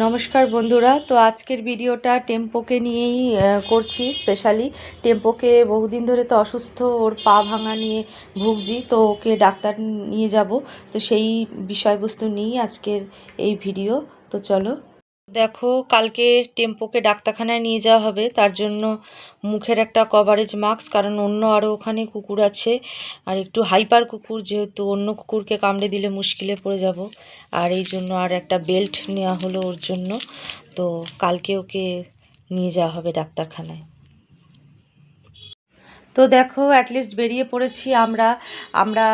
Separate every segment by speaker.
Speaker 1: নমস্কার বন্ধুরা, তো আজকের ভিডিওটা টেম্পোকে নিয়েই করছি স্পেশালি টেম্পোকে বহুদিন ধরে তো অসুস্থ, ওর পা ভাঙা নিয়ে ভুগছি, তো ওকে ডাক্তার নিয়ে যাব। তো সেই বিষয়বস্তু নিয়েই আজকের এই ভিডিও। তো চলো দেখো, কালকে টেম্পোকে ডাক্তারখানায় নিয়ে যাওয়া হবে। তার জন্য মুখের একটা কভারেজ মাস্ক কারণ অন্য আরও ওখানে কুকুর আছে। আর একটু হাইপার কুকুর, যেহেতু অন্য কুকুরকে কামড়ে দিলে মুশকিলে পড়ে যাব। আর এই জন্য আর একটা বেল্ট নেওয়া হলো ওর জন্য। তো কালকে ওকে নিয়ে যাওয়া হবে ডাক্তারখানায়। তো দেখো অ্যাটলিস্ট বেরিয়ে পড়েছি আমরা। আমরা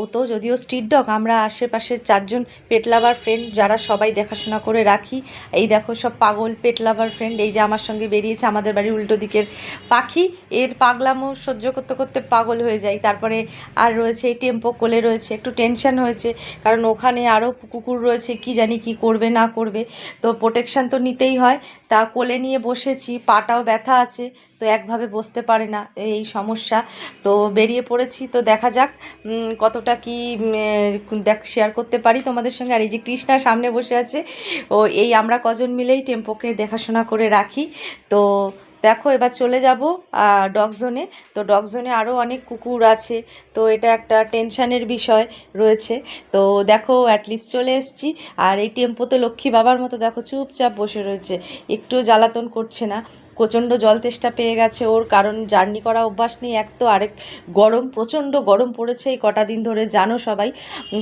Speaker 1: ও তো যদিও স্ট্রিট ডগ আমরা আশেপাশে চারজন পেট লাভার ফ্রেন্ড যারা সবাই দেখাশোনা করে রাখি। এই দেখো, সব পাগল পেট লাভার ফ্রেন্ড এই যে আমার সঙ্গে বেরিয়েছে আমাদের বাড়ির উল্টো দিকের পাখি। এর পাগলামও সহ্য করতে করতে পাগল হয়ে যায়। তারপরে আর রয়েছে, এই টেম্পো কোলে রয়েছে, একটু টেনশন হয়েছে। কারণ ওখানে আরও কুকুর রয়েছে, কি জানি কি করবে, না করবে। তো প্রোটেকশান তো নিতেই হয়। তা কোলে নিয়ে বসেছি, পাটাও ব্যথা আছে, তো একভাবে বসতে পারে না। এই সমস্যা। তো বেরিয়ে পড়েছি, তো দেখা যাক কতটা কি দেখ শেয়ার করতে পারি তোমাদের সঙ্গে। আর এই যে কৃষ্ণা সামনে বসে আছে, ও, এই আমরা কজন মিলেই টেম্পোকে দেখাশোনা করে রাখি। তো দেখো, এবার চলে যাব ডগ জোনে তো ডগ জোনে আরও অনেক কুকুর আছে, তো এটা একটা টেনশানের বিষয় রয়েছে। তো দেখো অ্যাটলিস্ট চলে এসেছি। আর এই টেম্পো তো লক্ষ্মী বাবার মতো, দেখো, চুপচাপ বসে রয়েছে। একটু জ্বালাতন করছে না। প্রচণ্ড জল তেষ্টা পেয়ে গেছে। ওর কারণ জার্নি করা অভ্যাস নেই। এক তো আরেক গরম, প্রচণ্ড গরম পড়েছে এই কটা দিন ধরে, জানো সবাই।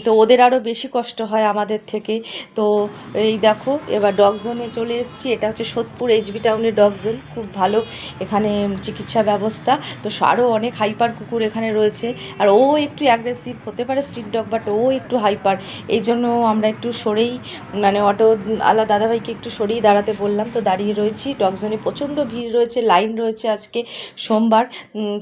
Speaker 1: তো ওদের আরও বেশি কষ্ট হয় আমাদের থেকে। তো এই দেখো, এবার ডগ জোনে চলে এসেছি। এটা হচ্ছে সোদপুর এইচবি টাউনের ডগ জোন খুব ভালো এখানে চিকিৎসা ব্যবস্থা। তো আরও অনেক হাইপার কুকুর এখানে রয়েছে। আর ও একটু অ্যাগ্রেসিভ হতে পারে স্ট্রিট ডগ বাট ও একটু হাইপার এই জন্য আমরা একটু সরেই মানে অটো আলা দাদাভাইকে একটু সরেই দাঁড়াতে বললাম। তো দাঁড়িয়ে রয়েছি। ডগজনে প্রচণ্ড ভিড় রয়েছে লাইন রয়েছে আজকে সোমবার।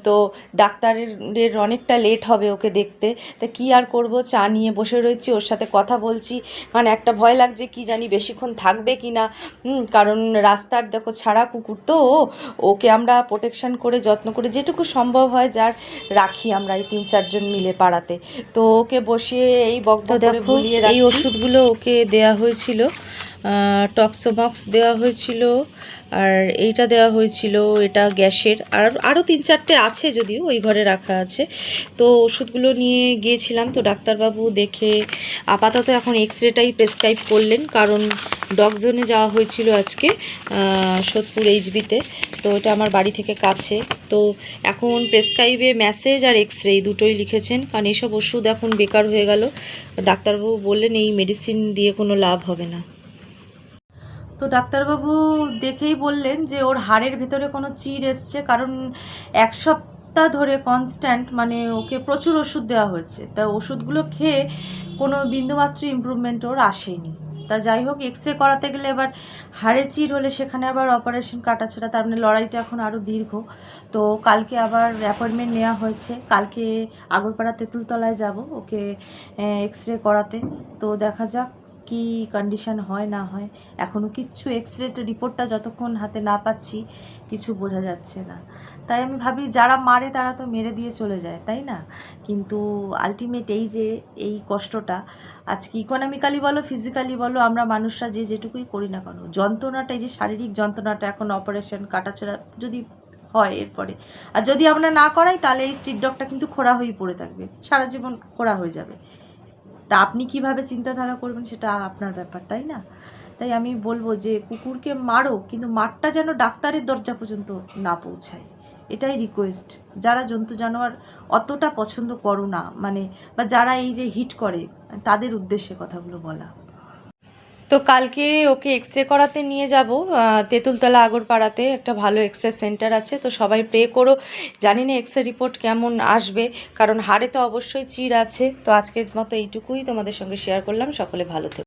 Speaker 1: তো ডাক্তারের অনেকটা লেট হবে ওকে দেখতে। তা কি আর করব চা নিয়ে বসে রয়েছি ওর সাথে কথা বলছি। কারণ একটা ভয় লাগছে কি জানি বেশিক্ষণ থাকবে কি না। হুম, কারণ রাস্তার দেখো ছাড়া কুকুর। তো ও, ওকে আমরা প্রোটেকশন করে যত্ন করে যেটুকু সম্ভব হয় যার রাখি আমরা এই তিন চারজন মিলে পাড়াতে। তো ওকে বসিয়ে এই বকটা করে ভুলিয়ে এই ওষুধগুলো ওকে দেয়া হয়েছিল। টক্সোমক্স দেওয়া হয়েছিল। আর এইটা দেওয়া হয়েছিল, এটা গ্যাসের। আর আরও তিন চারটে আছে যদিও, ওই ঘরে রাখা আছে। তো ওষুধগুলো নিয়ে গিয়েছিলাম, তো ডাক্তারবাবু দেখে আপাতত এখন এক্স রেটাই প্রেসক্রাইব করলেন। কারণ ডগ জোনে যাওয়া হয়েছিল আজকে সোদপুর এইচবিতে। তো এটা আমার বাড়ি থেকে কাছে। তো এখন প্রেসক্রাইবে মেসেজ আর এক্স রে দুটোই লিখেছেন। কারণ এইসব ওষুধ এখন বেকার হয়ে গেল। ডাক্তারবাবু বললেন, এই মেডিসিন দিয়ে কোনো লাভ হবে না। তো ডাক্তারবাবু দেখেই বললেন যে ওর হাড়ের ভেতরে কোনো চির এসছে, কারণ এক সপ্তাহ ধরে কনস্ট্যান্ট মানে ওকে প্রচুর ওষুধ দেওয়া হয়েছে। তা ওষুধগুলো খেয়ে কোনো বিন্দুমাত্র ইমপ্রুভমেন্ট ওর আসেনি। তা যাই হোক এক্স রে করাতে গেলে এবার হাড়ে চির হলে সেখানে আবার অপারেশন কাটাছাড়া তার মানে লড়াইটা এখন আরও দীর্ঘ। তো কালকে আবার অ্যাপয়েন্টমেন্ট নেওয়া হয়েছে। কালকে আগরপাড়া তেঁতুলতলায় যাব ওকে এক্স রে করাতে। তো দেখা যাক কি কন্ডিশন হয়, না হয় এখনও কিচ্ছু এক্স রে রিপোর্টটা যতক্ষণ হাতে না পাচ্ছি, কিছু বোঝা যাচ্ছে না। তাই আমি ভাবি, যারা মারে তারা তো মেরে দিয়ে চলে যায়, তাই না? কিন্তু আলটিমেট এই যে, এই কষ্টটা, আজকে ইকোনমিক্যালি বলো ফিজিক্যালি বলো, আমরা মানুষরা যে যেটুকুই করি না কেন, যন্ত্রণাটা, এই যে শারীরিক যন্ত্রণাটা এখন অপারেশন কাটাছাড়া যদি হয় এরপরে, আর যদি আমরা না করাই, তাহলে এই স্ট্রিট ডগটা কিন্তু খোড়া হয়েই পড়ে থাকবে, সারা জীবন খোড়া হয়ে যাবে। তা আপনি কীভাবে চিন্তাধারা করবেন সেটা আপনার ব্যাপার, তাই না? তাই আমি বলব যে কুকুরকে মারো, কিন্তু মারটা যেন ডাক্তারের দরজা পর্যন্ত না পৌঁছায়। এটাই রিকোয়েস্ট যারা জন্তু জানোয়ার অতটা পছন্দ করো না মানে বা যারা এই যে হিট করে, তাদের উদ্দেশ্যে কথাগুলো বলা। তো কালকে ওকে এক্স রে করাতে নিয়ে যাব তেঁতুলতলা আগরপাড়াতে, একটা ভালো এক্স রে সেন্টার আছে, তো সবাই প্রে করো। জানি না এক্স রে রিপোর্ট কেমন আসবে, কারণ হাড়ে তো অবশ্যই চির আছে। তো আজকের মতো এইটুকুই তোমাদের সঙ্গে শেয়ার করলাম, সকলে ভালো থেকো।